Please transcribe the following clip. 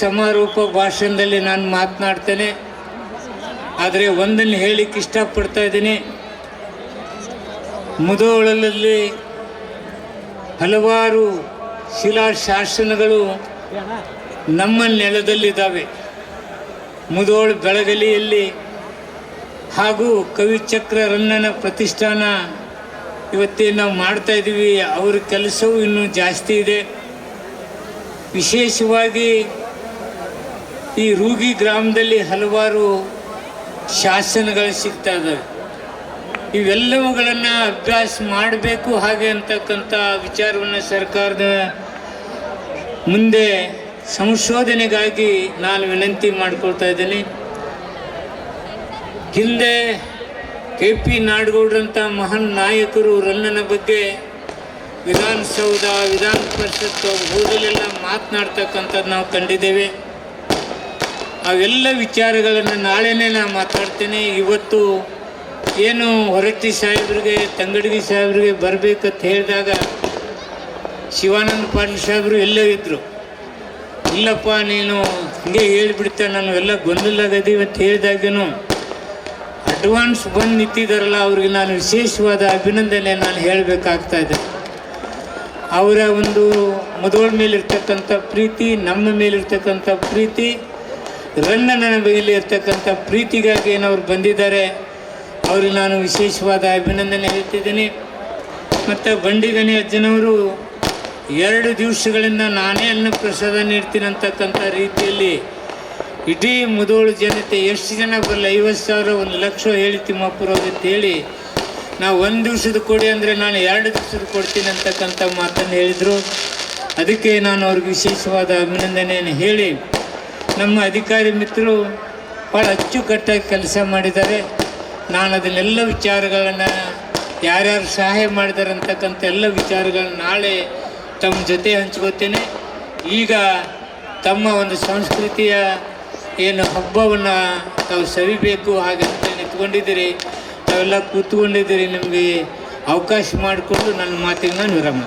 ಸಮಾರೋಪ ಭಾಷಣದಲ್ಲಿ ನಾನು ಮಾತನಾಡ್ತೇನೆ. ಆದರೆ ಒಂದನ್ನು ಹೇಳಿಕ್ಕೆ ಇಷ್ಟಪಡ್ತಾ ಇದ್ದೀನಿ. ಮುದೋಳಲ್ಲಿ ಹಲವಾರು ಶಿಲಾಶಾಸನಗಳು ನಮ್ಮ ನೆಲದಲ್ಲಿದ್ದಾವೆ. ಮುದೋಳು ಬೆಳಗಲಿಯಲ್ಲಿ ಹಾಗೂ ಕವಿಚಕ್ರ ರನ್ನನ ಪ್ರತಿಷ್ಠಾನ ಇವತ್ತೇ ನಾವು ಮಾಡ್ತಾ ಇದ್ದೀವಿ. ಅವ್ರ ಕೆಲಸವೂ ಇನ್ನೂ ಜಾಸ್ತಿ ಇದೆ. ವಿಶೇಷವಾಗಿ ಈ ರೂಗಿ ಗ್ರಾಮದಲ್ಲಿ ಹಲವಾರು ಶಾಸನಗಳು ಸಿಗ್ತಾ ಇದ್ದಾವೆ. ಇವೆಲ್ಲವುಗಳನ್ನು ಅಭ್ಯಾಸ ಮಾಡಬೇಕು ಹಾಗೆ ಅಂತಕ್ಕಂಥ ವಿಚಾರವನ್ನು ಸರ್ಕಾರದ ಮುಂದೆ ಸಂಶೋಧನೆಗಾಗಿ ನಾನು ವಿನಂತಿ ಮಾಡಿಕೊಳ್ತಾ ಇದ್ದೀನಿ. ಹಿಂದೆ ಕೆ ಪಿ ನಾಡಗೌಡ್ರಂಥ ಮಹಾನ್ ನಾಯಕರು ರನ್ನನ ಬಗ್ಗೆ ವಿಧಾನಸೌಧ, ವಿಧಾನ ಪರಿಷತ್ತು ಹೋದಲೆಲ್ಲ ಮಾತನಾಡ್ತಕ್ಕಂಥದ್ದು ನಾವು ಕಂಡಿದ್ದೇವೆ. ಅವೆಲ್ಲ ವಿಚಾರಗಳನ್ನು ನಾಳೆನೇ ನಾನು ಮಾತಾಡ್ತೇನೆ. ಇವತ್ತು ಏನು ಹೊರಟ್ಟಿ ಸಾಹೇಬ್ರಿಗೆ, ತಂಗಡಗಿ ಸಾಹೇಬ್ರಿಗೆ ಬರಬೇಕಂತ ಹೇಳಿದಾಗ ಶಿವಾನಂದ ಪಾಟೀಲ್ ಸಾಹೇಬರು ಎಲ್ಲೇ ಇದ್ದರು ಇಲ್ಲಪ್ಪ, ನೀನು ಹಿಂಗೆ ಹೇಳಿಬಿಡ್ತೇನೆ ನಾನು ಎಲ್ಲ ಗೊಂದಲಾಗದೀವಿ ಅಂತ ಹೇಳಿದಾಗೇನು ಅಡ್ವಾನ್ಸ್ ಬಂದು ನಿಂತಿದ್ದಾರಲ್ಲ ಅವ್ರಿಗೆ ನಾನು ವಿಶೇಷವಾದ ಅಭಿನಂದನೆ ನಾನು ಹೇಳಬೇಕಾಗ್ತಾ ಇದೆ. ಅವರ ಒಂದು ಮೊದಲ ಮೇಲಿರ್ತಕ್ಕಂಥ ಪ್ರೀತಿ, ನಮ್ಮ ಮೇಲಿರ್ತಕ್ಕಂಥ ಪ್ರೀತಿ ರನ್ನನ ಮೇಲೆ ಇರ್ತಕ್ಕಂಥ ಪ್ರೀತಿಗಾಗಿ ಏನವ್ರು ಬಂದಿದ್ದಾರೆ, ಅವ್ರಿಗೆ ನಾನು ವಿಶೇಷವಾದ ಅಭಿನಂದನೆ ಹೇಳ್ತಿದ್ದೀನಿ. ಮತ್ತು ಬಂಡಿಗಣಿ ಅಜ್ಜನವರು ಎರಡು ದಿವಸಗಳಿಂದ ನಾನೇ ಅನ್ನ ಪ್ರಸಾದ ನೀಡ್ತೀನಿ ಅಂತಕ್ಕಂಥ ರೀತಿಯಲ್ಲಿ ಇಡೀ ಮುದೋಳು ಜನತೆ, ಎಷ್ಟು ಜನ ಬರಲ್ಲ ಐವತ್ತು ಸಾವಿರ, ಒಂದು ಲಕ್ಷ ಹೇಳಿ ತಿಮ್ಮಾಪುರವ್ರು ಅಂತೇಳಿ ನಾವು ಒಂದು ದಿವಸದ ಕೊಡಿ ಅಂದರೆ ನಾನು ಎರಡು ದಿವಸದ ಕೊಡ್ತೀನಿ ಅಂತಕ್ಕಂಥ ಮಾತನ್ನು ಹೇಳಿದರು. ಅದಕ್ಕೆ ನಾನು ಅವ್ರಿಗೆ ವಿಶೇಷವಾದ ಅಭಿನಂದನೆಯನ್ನು ಹೇಳಿ ನಮ್ಮ ಅಧಿಕಾರಿ ಮಿತ್ರರು ಭಾಳ ಅಚ್ಚುಕಟ್ಟಾಗಿ ಕೆಲಸ ಮಾಡಿದ್ದಾರೆ. ನಾನು ಅದನ್ನೆಲ್ಲ ವಿಚಾರಗಳನ್ನು ಯಾರ್ಯಾರು ಸಹಾಯ ಮಾಡಿದ್ದಾರೆ ಅಂತಕ್ಕಂಥ ಎಲ್ಲ ವಿಚಾರಗಳನ್ನ ನಾಳೆ ತಮ್ಮ ಜೊತೆ ಹಂಚ್ಕೋತೇನೆ. ಈಗ ತಮ್ಮ ಒಂದು ಸಂಸ್ಕೃತಿಯ ಏನು ಹಬ್ಬವನ್ನು ತಾವು ಸವಿಬೇಕು ಹಾಗೆ ನಿಂತ್ಕೊಂಡಿದ್ದೀರಿ. ತಾವೆಲ್ಲ ಕೂತ್ಕೊಂಡಿದ್ದೀರಿ, ನಿಮಗೆ ಅವಕಾಶ ಮಾಡಿಕೊಂಡು ನನ್ನ ಮಾತಿಗೆ ನಾನು ವಿರಾಮ.